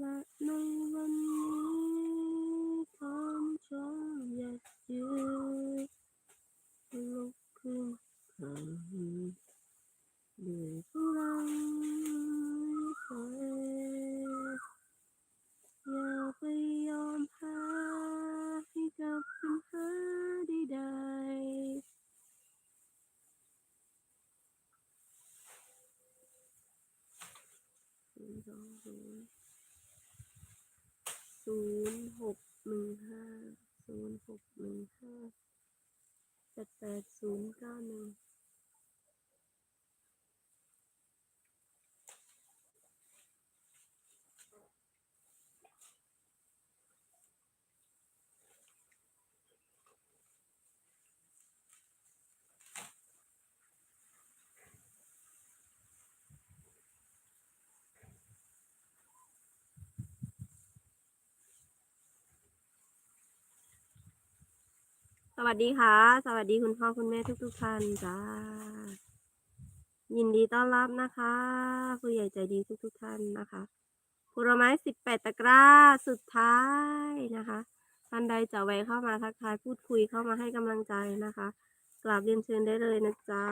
และในวันนี้ความจงหยัดยืนลุกขึ้นขันด้วยพลังไฟอย่าไปยอมแพ้ให้กับปัญหาใดๆ嗯。 หนึ่งห้าศูนย์หกหนึ่งห้าแปดแปดศูนย์เก้าหนึ่ง วัสดีค่ะ สวัสดีคุณพ่อคุณแม่ทุก ๆท่านจ้า ยินดีต้อนรับนะคะ ผู้ใหญ่ใจดีทุก ๆ ท่านนะคะผลไม้สิบแปดตะกร้าสุดท้ายนะคะท่านใดจะแวะเข้ามาทักทายพูดคุยเข้ามาให้กำลังใจนะคะ กราบเรียนเชิญได้เลยนะจ๊ะ